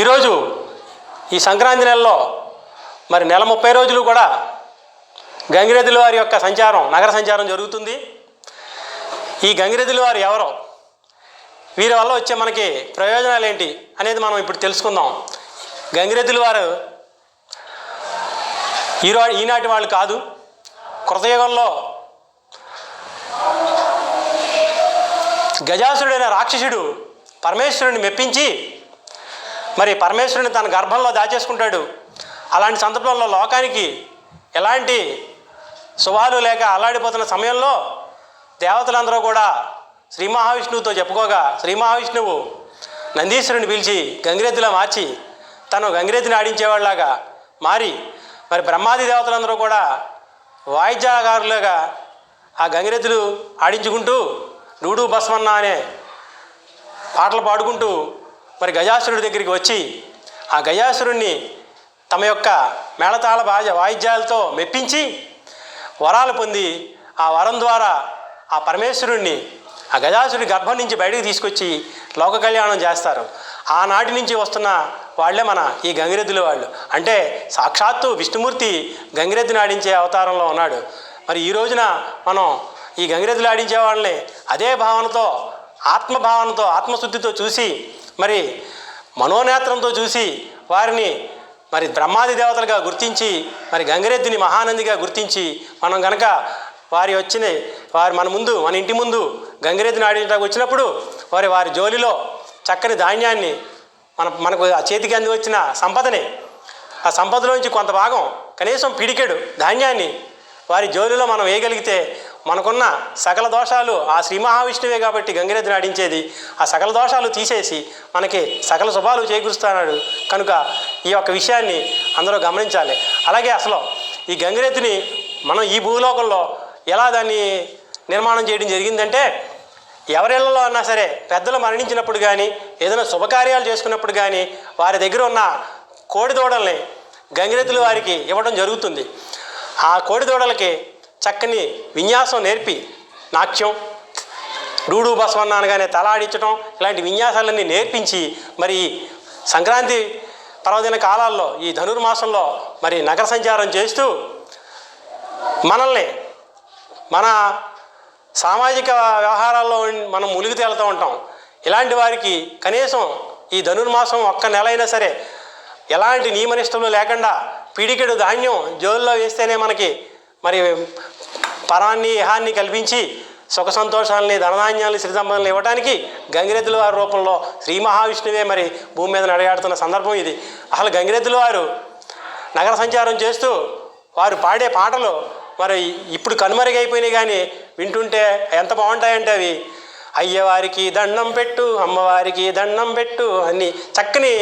ఈరోజు ఈ సంక్రాంతి నెలలో మరి నెల ముప్పై రోజులు కూడా గంగిరెద్దుల వారి యొక్క సంచారం నగర సంచారం జరుగుతుంది. ఈ గంగిరెద్దుల వారు ఎవరో? వీరి వల్ల వచ్చే మనకి ప్రయోజనాలు ఏంటి అనేది మనం ఇప్పుడు తెలుసుకుందాం. గంగిరెద్దుల వారు ఈరో ఈనాటి వాళ్ళు కాదు. కృతయుగంలో గజాసుడైన రాక్షసుడు పరమేశ్వరుని మెప్పించి మరి పరమేశ్వరుని తన గర్భంలో దాచేసుకుంటాడు. అలాంటి సందర్భంలో లోకానికి ఎలాంటి శుభాలు లేక అల్లాడిపోతున్న సమయంలో దేవతలందరూ కూడా శ్రీ మహావిష్ణువుతో చెప్పుకోగా శ్రీ మహావిష్ణువు నందీశ్వరుని పిలిచి గంగిరెద్దులా మార్చి తను గంగిరెద్దుని ఆడించేవాళ్ళలాగా మారి మరి బ్రహ్మాది దేవతలందరూ కూడా వాయిద్యగారులుగా ఆ గంగిరెద్దులు ఆడించుకుంటూ డూడు బస్మన్న అనే పాటలు పాడుకుంటూ మరి గజాసురుడి దగ్గరికి వచ్చి ఆ గజాసురుణ్ణి తమ యొక్క మేళతాళ బాజ వాయిద్యాలతో మెప్పించి వరాలు పొంది ఆ వరం ద్వారా ఆ పరమేశ్వరుణ్ణి ఆ గజాసురుడి గర్భం నుంచి బయటకు తీసుకొచ్చి లోక కళ్యాణం చేస్తారు. ఆనాటి నుంచి వస్తున్న వాళ్ళే మన ఈ గంగిరెద్దుల వాళ్ళు. అంటే సాక్షాత్తు విష్ణుమూర్తి గంగిరెద్దుని ఆడించే అవతారంలో ఉన్నాడు. మరి ఈ రోజున మనం ఈ గంగిరెద్దులు ఆడించే వాళ్ళని అదే భావనతో ఆత్మభావనతో ఆత్మశుద్ధితో చూసి మరి మనోనేత్రంతో చూసి వారిని మరి బ్రహ్మాది దేవతలుగా గుర్తించి మరి గంగిరెద్దుని మహానందిగా గుర్తించి మనం గనక వారి వచ్చిన వారి మన ముందు మన ఇంటి ముందు గంగిరెద్దుని ఆడించడానికి వచ్చినప్పుడు వారి వారి జోలిలో చక్కని ధాన్యాన్ని మన మనకు ఆ చేతికి అంది వచ్చిన సంపదని ఆ సంపదలోంచి కొంత భాగం కనీసం పిడికెడు ధాన్యాన్ని వారి జోలిలో మనం వేయగలిగితే మనకున్న సకల దోషాలు ఆ శ్రీ మహావిష్ణువే కాబట్టి గంగిరెద్దు నాడించేది ఆ సకల దోషాలు తీసేసి మనకి సకల శుభాలు చేకూరుస్తున్నాడు. కనుక ఈ యొక్క విషయాన్ని అందరూ గమనించాలి. అలాగే అసలు ఈ గంగిరెద్దుని మనం ఈ భూలోకంలో ఎలా దాన్ని నిర్మాణం చేయడం జరిగిందంటే ఎవరిళ్ళలో అన్నా సరే పెద్దలు మరణించినప్పుడు కానీ ఏదైనా శుభకార్యాలు చేసుకున్నప్పుడు కానీ వారి దగ్గర ఉన్న కోడిదూడల్ని గంగిరెద్దుల వారికి ఇవ్వడం జరుగుతుంది. ఆ కోడిదూడలకి చక్కని విన్యాసం నేర్పి. నాట్యం. డూడు బసవన్న అనగానే తల ఆడించడం ఇలాంటి విన్యాసాలన్నీ నేర్పించి మరి సంక్రాంతి పర్వదిన కాలాల్లో ఈ ధనుర్మాసంలో మరి నగర సంచారం చేస్తూ మనల్ని మన సామాజిక వ్యవహారాల్లో మనం మునిగి తేలుతూ ఉంటాం. ఇలాంటి వారికి కనీసం ఈ ధనుర్మాసం ఒక్క నెల అయినా సరే ఎలాంటి నియమనిష్టలు లేకుండా పిడికెడు ధాన్యం జోల్లో వేస్తేనే మనకి మరి పరాన్ని ఇహాన్ని కల్పించి సుఖ సంతోషాలని ధనధాన్యాలని శ్రీ సంబంధాలను ఇవ్వడానికి గంగిరెద్దుల వారి రూపంలో శ్రీ మహావిష్ణువే మరి భూమి మీద నడయాడుతున్న సందర్భం ఇది. అసలు గంగిరెద్దుల వారు నగర సంచారం చేస్తూ వారు పాడే పాటలు మరి ఇప్పుడు కనుమరుగైపోయినాయి కానీ వింటుంటే ఎంత బాగుంటాయంటే అవి. అయ్యవారికి దండం పెట్టు అమ్మవారికి దండం పెట్టు అని చక్కని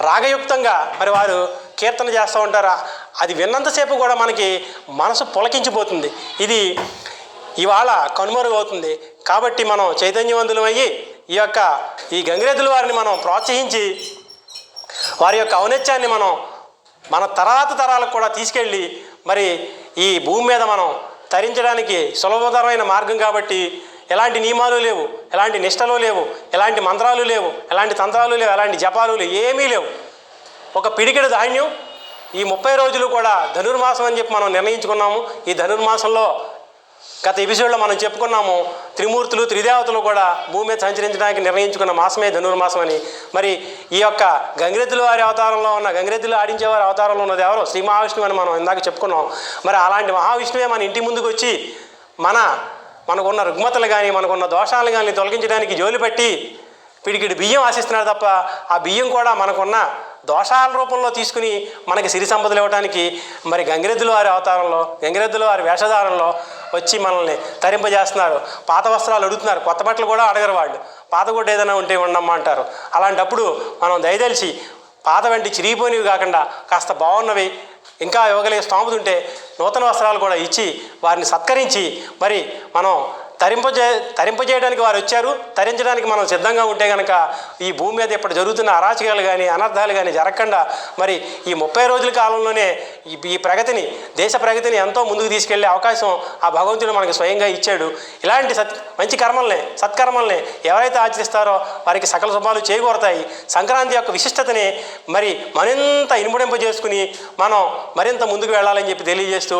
రాగయుక్తంగా మరి వారు కీర్తన చేస్తూ ఉంటారు. అది విన్నంతసేపు కూడా మనకి మనసు పులకించిపోతుంది. ఇది ఇవాళ కనుమరుగవుతుంది. కాబట్టి మనం చైతన్యవంతులమయ్యి ఈ యొక్క ఈ గంగిరెద్దుల వారిని మనం ప్రోత్సహించి వారి యొక్క ఔన్నత్యాన్ని మనం మన తరాత తరాలకు కూడా తీసుకెళ్ళి మరి ఈ భూమి మీద మనం తరించడానికి సులభతరమైన మార్గం కాబట్టి ఎలాంటి నియమాలు లేవు ఎలాంటి నిష్టలు లేవు ఎలాంటి మంత్రాలు లేవు ఎలాంటి తంత్రాలు లేవు ఎలాంటి జపాలు లేవు ఏమీ లేవు. ఒక పిడికెడు ధాన్యం ఈ ముప్పై రోజులు కూడా ధనుర్మాసం అని చెప్పి మనం నిర్ణయించుకున్నాము. ఈ ధనుర్మాసంలో గత ఎపిసోడ్లో మనం చెప్పుకున్నాము త్రిమూర్తులు త్రిదేవతలు కూడా భూమి మీద సంచరించడానికి నిర్ణయించుకున్న మాసమే ధనుర్మాసం అని. మరి ఈ యొక్క గంగిరెద్దుల వారి అవతారంలో ఉన్న గంగిరెద్దులు ఆడించేవారి అవతారంలో ఉన్నది ఎవరో? శ్రీ మహావిష్ణువు అని మనం ఇందాక చెప్పుకున్నాం. మరి అలాంటి మహావిష్ణువే మన ఇంటి ముందుకు వచ్చి మన మనకున్న రుగ్మతలు కానీ మనకున్న దోషాలు కానీ తొలగించడానికి జోలి పెట్టి పిడికిడి బియ్యం ఆశిస్తున్నాడు తప్ప ఆ బియ్యం కూడా మనకున్న దోషాల రూపంలో తీసుకుని మనకి సిరి సంపదలు ఇవ్వడానికి మరి గంగిరెద్దుల వారి అవతారంలో గంగిరెద్దుల వారి వేషధారంలో వచ్చి మనల్ని తరింపజేస్తున్నారు. పాత వస్త్రాలు అడుగుతున్నారు. కొత్త బట్టలు కూడా అడగరు వాళ్ళు. పాత గుడ్డ ఏదైనా ఉంటే ఉండమ్మా అంటారు. అలాంటప్పుడు మనం దయదలిచి పాత వెంటి చిరిగిపోయినవి కాకుండా కాస్త బాగున్నవి ఇంకా ఇవ్వగలిగే స్తోమతుంటే నూతన వస్త్రాలు కూడా ఇచ్చి వారిని సత్కరించి మరి మనం తరింపజే తరింపజేయడానికి వారు వచ్చారు. తరించడానికి మనం సిద్ధంగా ఉంటే కనుక ఈ భూమి మీద ఇప్పుడు జరుగుతున్న అరాచకాలు కానీ అనర్థాలు కానీ జరగకుండా మరి ఈ ముప్పై రోజుల కాలంలోనే ఈ ఈ ప్రగతిని దేశ ప్రగతిని ఎంతో ముందుకు తీసుకెళ్ళే అవకాశం ఆ భగవంతుడు మనకు స్వయంగా ఇచ్చాడు. ఇలాంటి సత్ మంచి కర్మల్ని సత్కర్మల్ని ఎవరైతే ఆచరిస్తారో వారికి సకల శుభాలు చేకూరతాయి. సంక్రాంతి యొక్క విశిష్టతని మరి మరింత ఇనుముడింపజేసుకుని మనం మరింత ముందుకు వెళ్ళాలని చెప్పి తెలియజేస్తూ